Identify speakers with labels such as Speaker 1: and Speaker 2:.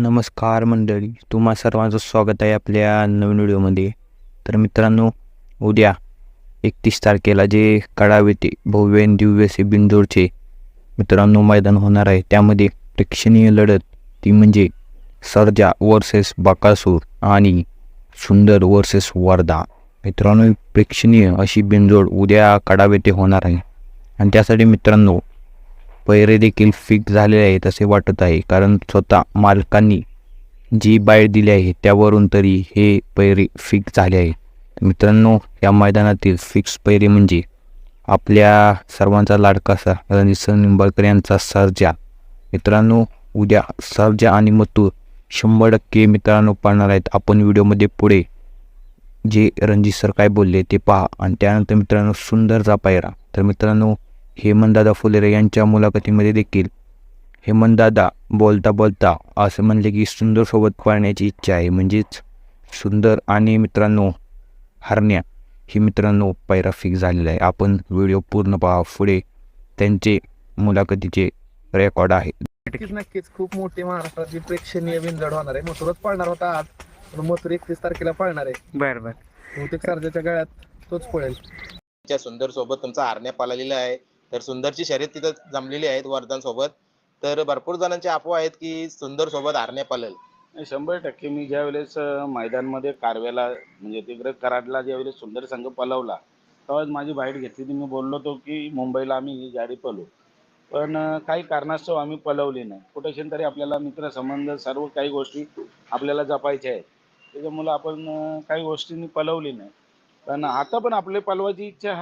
Speaker 1: नमस्कार मंडळी तुम्हा सर्वांचं स्वागत आहे आपल्या नवीन व्हिडिओमध्ये. तर मित्रांनो उद्या एकतीस तारखेला जे कडावे ते भव्य दिव्य असे बिंदोरचे मित्रांनो मैदान होणार आहे त्यामध्ये प्रेक्षणीय लढत ती म्हणजे सर्जा वर्सेस बकासूर आणि सुंदर वर्सेस वर्धा. मित्रांनो प्रेक्षणीय अशी बिंजोड उद्या कडावे ते होणार आहे. आणि त्यासाठी मित्रांनो पैरे देखील फिक्स झालेले आहेत असे वाटत आहे. कारण स्वतः मालकांनी जी बाळ दिली आहे त्यावरून तरी हे पैरे फिक्स झाले आहे. मित्रांनो या मैदानातील फिक्स पैरे म्हणजे आपल्या सर्वांचा लाडकासा रणजित निंबाळकर यांचा सर्जा. मित्रांनो उद्या सर्जा आणि मतूर शंभर टक्के मित्रांनो पाळणार आहेत. आपण व्हिडिओमध्ये पुढे जे रणजित सर काय बोलले ते पहा. आणि त्यानंतर मित्रांनो सुंदरचा पायरा तर मित्रांनो हेमंतदादा फुलेरे यांच्या मुलाखतीमध्ये देखील हेमंतदादा बोलता बोलता असं म्हणले की सुंदरसोबत पाळण्याची इच्छा आहे. म्हणजेच सुंदर आणि मित्रांनो हरण्या ही मित्रांनो पायरा फिक्स झालेला आहे. आपण व्हिडिओ पूर्ण पहा. पुढे त्यांचे मुलाखतीचे रेकॉर्ड आहे.
Speaker 2: नक्कीच नक्कीच. खूप मोठी महाराष्ट्राची प्रेक्षणीय बिंजड होणार आहे. मथुरच पाळणार होता आज. पण मथुर एकतीस तारखेला पाळणार आहे.
Speaker 3: बर बर.
Speaker 2: बहुतेक सर्जाच्या गळ्यात तोच पळेल
Speaker 4: सुंदर सोबत तुमचा आरण्या पाळलेला आहे. तर सुंदरची शर्यत तिथं जमलेली आहेत वर्धन सोबत तर भरपूर जणांचे अफवा आहेत की सुंदर सोबत आरण्या
Speaker 5: पालल. शंभर टक्के मी ज्या वेळेस मैदानमध्ये कारव्याला म्हणजे तिकडे कराडला ज्या वेळेस सुंदर संघ पलवला तेव्हाच माझी बाईट घेतली ती. मी बोललो होतो की मुंबईला आम्ही ही गाडी पलू. पण काही कारणास्तव आम्ही पलवली नाही. कुठेशी तरी आपल्याला मित्रसंबंध सर्व काही गोष्टी आपल्याला जपायच्या आहेत. त्याच्यामुळं आपण काही गोष्टींनी पलवली नाही. पण आता पण आपले पलवायची इच्छा आहे.